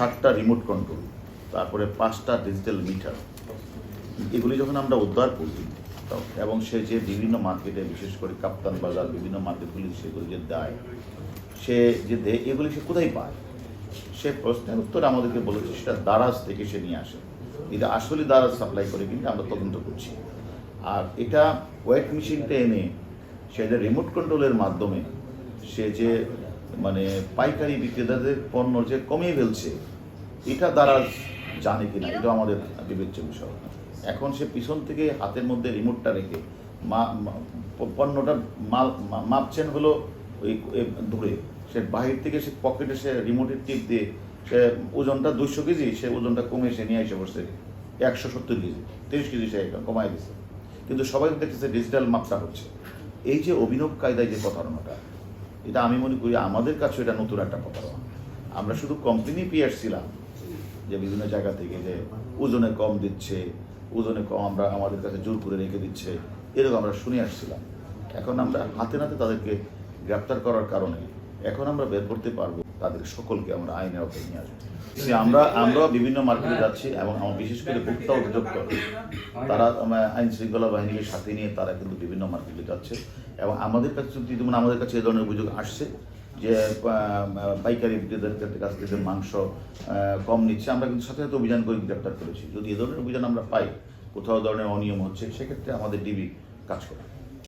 ষাটটা remote control তারপরে পাঁচটা ডিজিটাল মিটার এগুলি যখন আমরা উদ্ধার করি এবং সে যে বিভিন্ন মার্কেটে বিশেষ করে কাপ্তান বাজার, বিভিন্ন মার্কেটগুলি সেগুলি যে দেয়, সে যে দেয় এগুলি সে কোথায় পায়? সে প্রশ্নের উত্তর আমাদেরকে বলেছে, সেটা দারাজ থেকে সে নিয়ে আসে। এটা আসলে দারাজ সাপ্লাই করে কিন্তু আমরা তদন্ত করছি। আর এটা ওয়েট মেশিনটা এনে, সে যে রিমোট কন্ট্রোলের মাধ্যমে, সে যে মানে পাইকারি বিক্রেতাদের পণ্য যে কমিয়ে ফেলছে, এটা দ্বারা জানে কিনা? এটা আমাদের বিবেচ্য বিষয়। এখন সে পিছন থেকে হাতের মধ্যে রিমোটটা রেখে মা- পণ্যটা মাল মাপছেন হলো ওই ধরে। সে বাহির থেকে সে পকেটে সে রিমোটের টিপ দিয়ে সে ওজনটা দুশো কেজি, সে ওজনটা কমে সে নিয়ে এসে বসছে। একশো সত্তর কেজি, তিরিশ কেজি সে কমাই দিছে। কিন্তু সবাই দেখতেছে ডিজিটাল মাপটা হচ্ছে। এই যে অভিনব কায়দায় যে প্রতারণাটা এটা আমি মনে করি আমাদের কাছে এটা নতুন একটা প্রতারণা। আমরা শুধু কোম্পানি পেয়ে আসছিলাম যে বিভিন্ন জায়গা থেকে যে ওজনে কম দিচ্ছে, ওজনে কম আমরা আমাদের কাছে জোর করে রেখে দিচ্ছে, এরকম আমরা শুনে আসছিলাম। এখন আমরা হাতে নাতে তাদেরকে গ্রেপ্তার করার কারণে এখন আমরা বের করতে পারব। তাদের সকলকে আমরা আইনের আওতায় নিয়ে আসব। আমরা আমরা বিভিন্ন মার্কেটে যাচ্ছি এবং আমার বিশেষ করে ভোক্তা অধিদপ্তর তারা আইন শৃঙ্খলা বাহিনীকে সাথে নিয়ে তারা কিন্তু বিভিন্ন মার্কেটে যাচ্ছে। এবং আমাদের কাছে যেমন আমাদের কাছে এ ধরনের অভিযোগ আসছে যে পাইকারি বিক্রেতাদের কাছ থেকে মাংস কম নিচ্ছে, আমরা কিন্তু সাথে সাথে অভিযান করে গ্রেপ্তার করেছি। যদি এ ধরনের অভিযান আমরা পাই, কোথাও ধরনের অনিয়ম হচ্ছে, সেক্ষেত্রে আমাদের ডিবি কাজ করে।